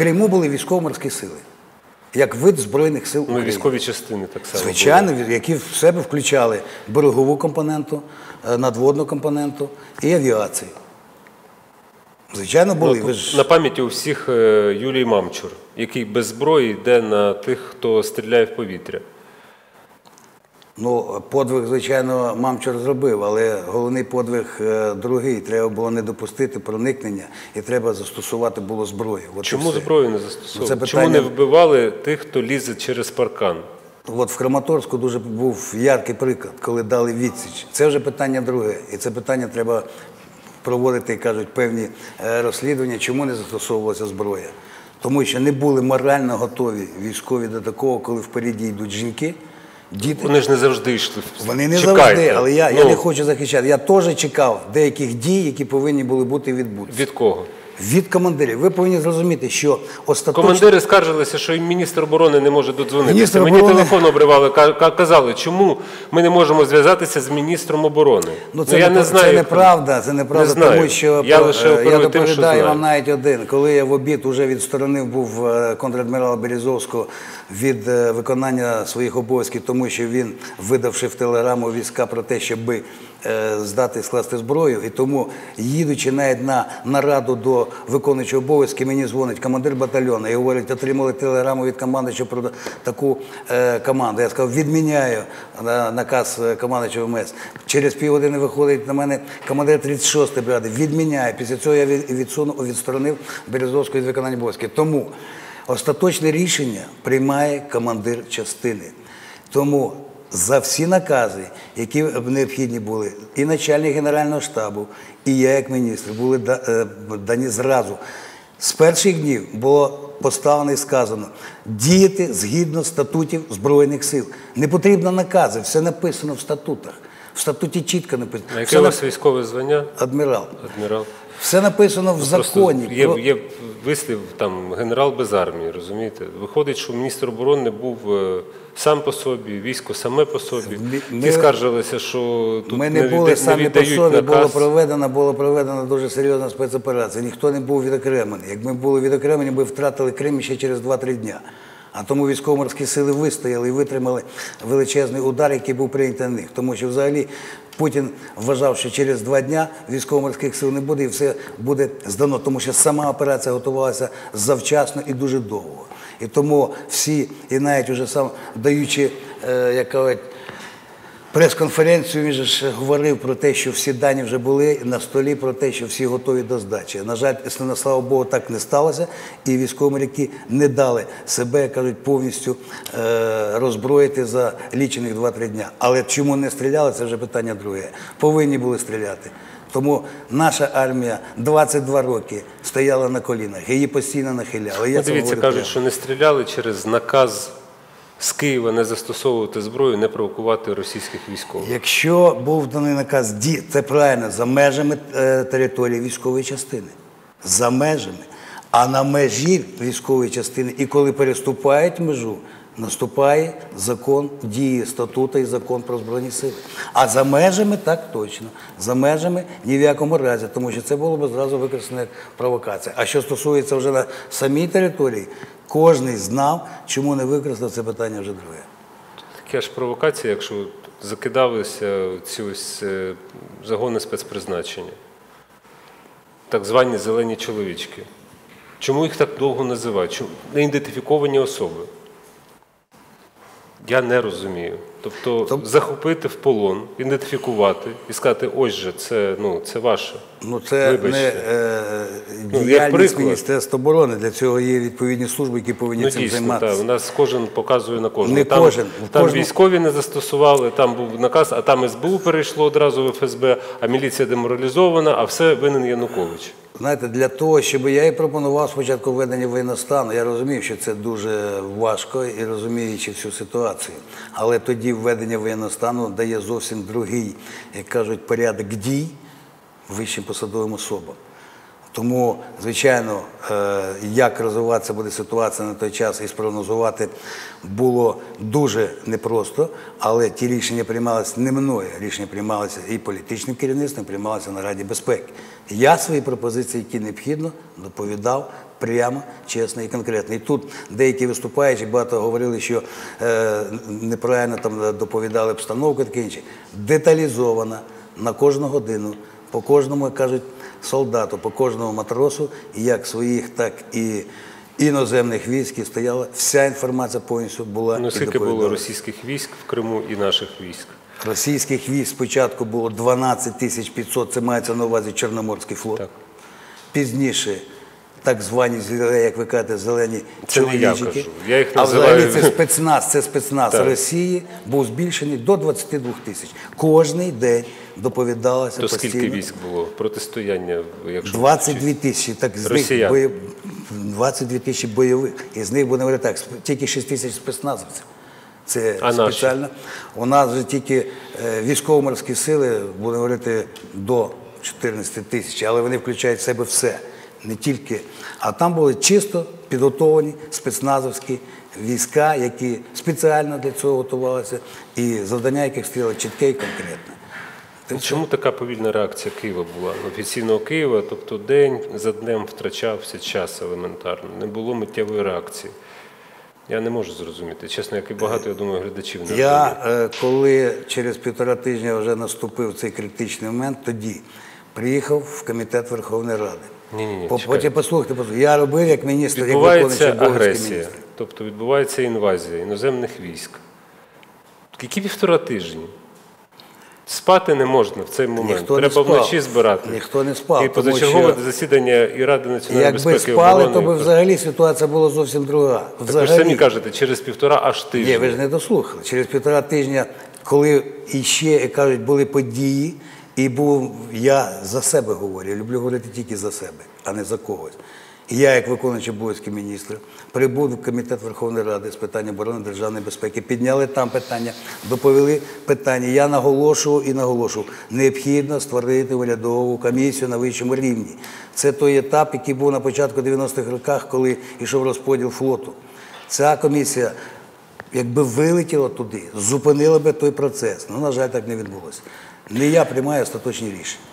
Криму були військово-морські сили, як вид Збройних сил Ну, України. військові частини так само. Звичайно, які в себе включали берегову компоненту, е, надводну компоненту і авіацію. Звичайно, були. Ну, Ви ж... На пам'яті у всіх е, Юлій Мамчур, який без зброї йде на тих, хто стріляє в повітря. Ну, подвиг, звичайно, мамчур зробив, але головний подвиг е, другий. Треба було не допустити проникнення і треба застосувати було зброю. От Чому зброю не застосовували? питання- Чому не вбивали тих, хто лізе через паркан? От в Краматорську дуже був яркий приклад, коли дали відсіч. Це вже питання друге. І це питання треба проводити, кажуть, певні е, розслідування, чому не застосовувалася зброя. Тому що не були морально готові військові до такого, коли впереді йдуть жінки, діти. Вони ж не завжди йшли. Вони не Чекайте. завжди, але я, я Ну, не хочу захищати. Я теж чекав деяких дій, які повинні були бути відбутися. Від кого? Від командирів. Ви повинні зрозуміти, що остаточно... Командири скаржилися, що і міністр оборони не може додзвонитися. Міністр Мені телефон обривали, ка- ка- казали, чому ми не можемо зв'язатися з міністром оборони. Ну, це, я не, не знаю. це неправда, це неправда, Не тому що Я лише я тим, що доповідаю знаю. вам навіть один. Коли я в обід уже відсторонив був е, контрадмірала Березовського від е, виконання своїх обов'язків, тому що він, видавши в телеграму війська про те, щоби здати скласти зброю, і тому, їдучи навіть на нараду до виконуючого обов'язки, мені дзвонить командир батальйону і говорить, отримали телеграму від командуючого про таку е, команду. Я сказав, відміняю на наказ е, командуючого МС. Через півгодини виходить на мене командир 36-ї бригади, відміняє. Після цього я відсунув, відсторонив Березовського від виконання обов'язків. Тому остаточне рішення приймає командир частини. Тому за всі накази, які необхідні були, і начальник Генерального штабу, і я, як міністр, були е, дані зразу. З перших днів було поставлено і сказано діяти згідно статутів Збройних сил. Не потрібно накази, все написано в статутах. В статуті чітко написано. А яке у вас військове звання, Адмірал. адмірал? Все написано в законі. Є, є вислів там генерал без армії, розумієте? Виходить, що міністр оборони був е, сам по собі, військо саме по собі. Ми- Ті скаржилися, що тут Ми не відда- були самі по собі, було проведено, було проведено дуже серйозна спецоперація. Ніхто не був відокремлений. Як ми були відокремлені, ми втратили Крим ще через 2-3 дня. А тому військово-морські сили вистояли і витримали величезний удар, який був прийнятий на них. Тому що взагалі Путін вважав, що через два дня військово-морських сил не буде і все буде здано, тому що сама операція готувалася завчасно і дуже довго. І тому всі, і навіть уже сам даючи, е, як кажуть, Прес-конференцію він же ж говорив про те, що всі дані вже були на столі, про те, що всі готові до здачі. На жаль, на слава Богу, так не сталося, і військові моряки не дали себе, кажуть, повністю е, роззброїти за лічених 2-3 дня. Але чому не стріляли, це вже питання друге. Повинні були стріляти. Тому наша армія 22 роки стояла на колінах, її постійно нахиляли. Я Ну, дивіться, кажуть, що не стріляли через наказ з Києва не застосовувати зброю, не провокувати російських військових. Якщо був даний наказ це правильно, за межами е, території військової частини. За межами. А на межі військової частини, і коли переступають межу, наступає закон дії статуту і закон про збройні сили. А за межами так точно. За межами ні в якому разі, тому що це було б зразу використано як провокація. А що стосується вже на самій території, кожен знав, чому не використав це питання вже друге. Таке ж провокація, якщо закидалися ці ось е, загони спецпризначення, так звані зелені чоловічки. Чому їх так довго називають? Неідентифіковані особи? Я не розумію. Тобто Тоб- захопити в полон, ідентифікувати і сказати, ось же, це, ну, це ваше. Ну, це Вибачте. не е, Ну, діяльність приклад. Міністерства оборони. Для цього є відповідні служби, які повинні Ну, цим дійсно, займатися. так. У нас кожен показує на кожного. Не там, кожен. Там кожному- військові не застосували, там був наказ, а там СБУ перейшло одразу в ФСБ, а міліція деморалізована, а все винен Янукович. Знаєте, для того, щоб я і пропонував спочатку введення воєнного стану, я розумів, що це дуже важко і розуміючи всю ситуацію. Але тоді введення воєнного стану дає зовсім другий, як кажуть, порядок дій вищим посадовим особам. Тому, звичайно, е, як розвиватися буде ситуація на той час і спрогнозувати було дуже непросто, але ті рішення приймалися не мною, рішення приймалися і політичним керівництвом, приймалися на Раді безпеки. Я свої пропозиції, які необхідно, доповідав прямо, чесно і конкретно. І тут деякі виступаючі багато говорили, що е, неправильно там доповідали обстановку, таке інше. Деталізовано на кожну годину, по кожному, як кажуть, солдату, по кожному матросу, як своїх, так і іноземних військ і стояла. Вся інформація повністю була. Наскільки було російських військ в Криму і наших військ? Російських військ спочатку було 12 тисяч 500, це мається на увазі Чорноморський флот. Так. Пізніше так звані, як ви кажете, зелені Це не я чоловічики. кажу. Я їх а взагалі це спецназ, це спецназ Так. Росії був збільшений до 22 тисяч. Кожний день доповідалося То постійно. скільки військ було? Протистояння, якщо 22 тисячі, так з них бої... 22 тисячі бойових. Із них будемо говорити так, тільки 6 тисяч спецназовців. Це А наші? У нас вже тільки е, військово-морські сили, будемо говорити, до 14 тисяч, але вони включають в себе все. Не тільки. А там були чисто підготовлені спецназовські війська, які спеціально для цього готувалися, і завдання яких стояло чітке і конкретне. Чому така повільна реакція Києва була? Офіційного Києва, тобто день за днем втрачався час елементарно, не було миттєвої реакції. Я не можу зрозуміти. Чесно, як і багато, я думаю, глядачів не Я, е, коли через півтора тижня вже наступив цей критичний момент, тоді приїхав в комітет Верховної Ради. По- чекай. Потім послухайте, послухайте. я робив як міністр, як виконуючий агресія, міністра. тобто відбувається інвазія іноземних військ. Які півтора тижні? Спати не можна в цей момент. Ніхто не Треба вночі збирати. Ніхто не спав, І позачергове що- засідання і Ради національної Якби безпеки і спали, то би взагалі ситуація була зовсім друга. Так ви ж самі кажете, через півтора аж тижня. Ні, ви ж не дослухали. Через півтора тижня, коли іще, як кажуть, були події, і був я за себе говорю, люблю говорити тільки за себе, а не за когось. І я, як виконуючий обов'язки міністра, прибув в комітет Верховної Ради з питань оборони державної безпеки, підняли там питання, доповіли питання. Я наголошував і наголошував, необхідно створити урядову комісію на вищому рівні. Це той етап, який був на початку 90-х роках, коли йшов розподіл флоту. Ця комісія якби вилетіла туди, зупинила би той процес. Ну, на жаль, так не відбулося. Не я приймаю остаточні рішення.